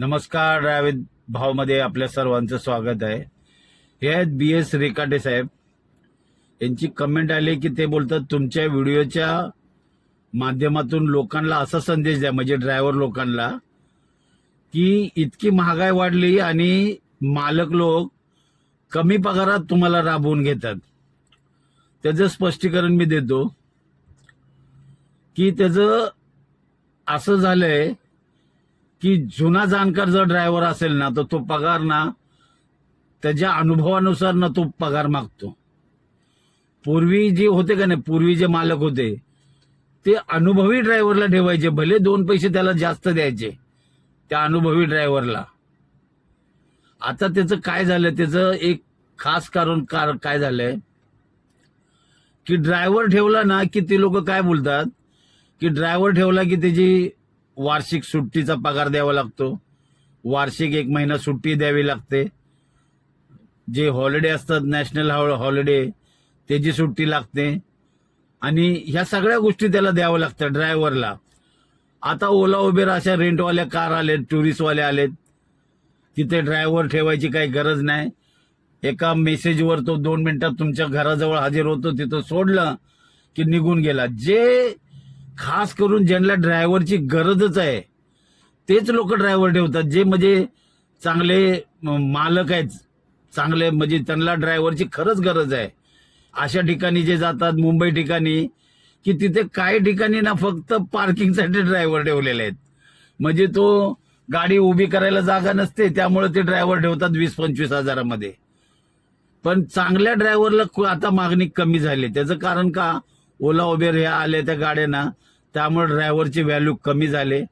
नमस्कार ड्रायव्हिंग भावमध्ये आपल्या सर्वांचं स्वागत आहे. हे आहेत बी एस रेकाटे साहेब. यांची कमेंट आली की ते बोलतात तुमच्या व्हिडिओच्या माध्यमातून लोकांना असा संदेश द्या म्हणजे ड्रायव्हर लोकांना की इतकी महागाई वाढली आणि मालक लोक कमी पगारात तुम्हाला राबवून घेतात. त्याचं स्पष्टीकरण मी देतो की त्याचं असं झालंय की जुना जाणकार जर ड्रायव्हर असेल ना तर तो पगार ना त्याच्या अनुभवानुसार ना तो पगार मागतो. पूर्वी जे होते का नाही पूर्वी जे मालक होते ते अनुभवी ड्रायव्हरला ठेवायचे भले दोन पैसे त्याला जास्त द्यायचे त्या अनुभवी ड्रायव्हरला. आता त्याचं काय झालं त्याचं एक खास कारण कार काय झालंय की ड्रायव्हर ठेवला ना की ते लोक काय बोलतात की ड्रायव्हर ठेवला की त्याची वार्षिक सुट्टीचा पगार द्यावा लागतो. वार्षिक एक महिना सुट्टी द्यावी लागते. जे हॉलिडे असतात नॅशनल हॉलिडे त्याची सुट्टी लागते. आणि ह्या सगळ्या गोष्टी त्याला द्यावं लागतं ड्रायव्हरला आता ओला उबेर अशा रेंटवाल्या कार आलेत टुरिस्टवाले आलेत. तिथे ड्रायव्हर ठेवायची काही गरज नाही. एका मेसेजवर तो दोन मिनिटात तुमच्या घराजवळ हजर होतो तिथं सोडलं की निघून गेला. जे खास करून ज्यांना ड्रायव्हरची गरजच आहे तेच लोक ड्रायव्हर ठेवतात जे म्हणजे चांगले मालक आहेत. चांगले म्हणजे त्यांना ड्रायव्हरची खरंच गरज आहे. अशा ठिकाणी जे जातात मुंबई ठिकाणी की तिथे काही ठिकाणी ना फक्त पार्किंगसाठी ड्रायव्हर ठेवलेले आहेत. म्हणजे तो गाडी उभी करायला जागा नसते त्यामुळे ते ड्रायव्हर ठेवतात वीस पंचवीस हजारामध्ये. पण चांगल्या ड्रायव्हरला आता मागणी कमी झाली. त्याचं कारण का? ओला उबेर ह्या आल्या त्या गाड्यांना. त्यामुळे ड्रायव्हरची व्हॅल्यू कमी झाले.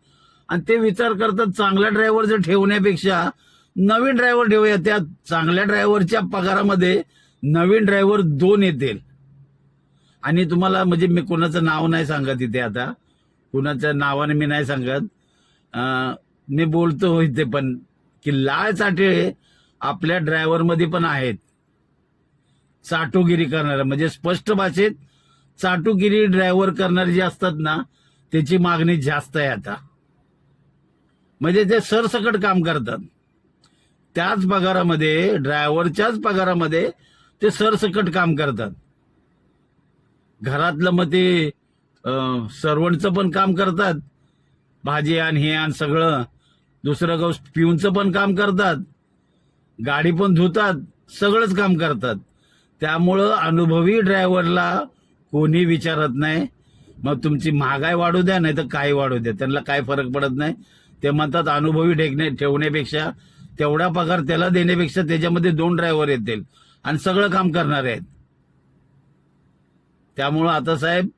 आणि ते विचार करतात चांगला ड्रायव्हर जर ठेवण्यापेक्षा नवीन ड्रायव्हर ठेवूया. त्या चांगल्या ड्रायव्हरच्या पगारामध्ये नवीन ड्रायव्हर दोन येतील. आणि तुम्हाला म्हणजे मी कोणाचं नाव नाही सांगत इथे आता. कुणाच्या नावाने मी नाही सांगत. मी बोलतो हो इथे पण की लाळ चाटे आपल्या ड्रायव्हरमध्ये पण आहेत. साठोगिरी करणारा म्हणजे स्पष्ट भाषेत चाटुगिरी ड्रायव्हर करणारे जे असतात ना त्याची मागणी जास्त आहे आता. म्हणजे ते सरसकट काम करतात. त्याच पगारामध्ये ड्रायव्हरच्याच पगारामध्ये ते सरसकट काम करतात. घरातलं मग ते सर्वणचं पण काम करतात. भाजी आण हे आण सगळं. दुसरं गोष्ट पिऊनचं पण काम करतात. गाडी पण धुतात. सगळंच काम करतात. त्यामुळं अनुभवी ड्रायव्हरला कोणी विचारत नाही. मग तुमची महागाई वाढू द्या नाही तर काही वाढू द्या. त्यांना काय फरक पडत नाही. ते म्हणतात अनुभवी ठेकणे ठेवण्यापेक्षा तेवढा पगार त्याला देण्यापेक्षा त्याच्यामध्ये दोन ड्रायव्हर येतील आणि सगळं काम करणारे आहेत. त्यामुळं आता साहेब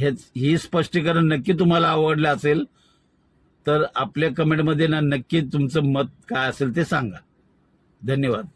हे ही स्पष्टीकरण नक्की तुम्हाला आवडलं असेल तर आपल्या कमेंटमध्ये ना नक्की तुमचं मत काय असेल ते सांगा. धन्यवाद.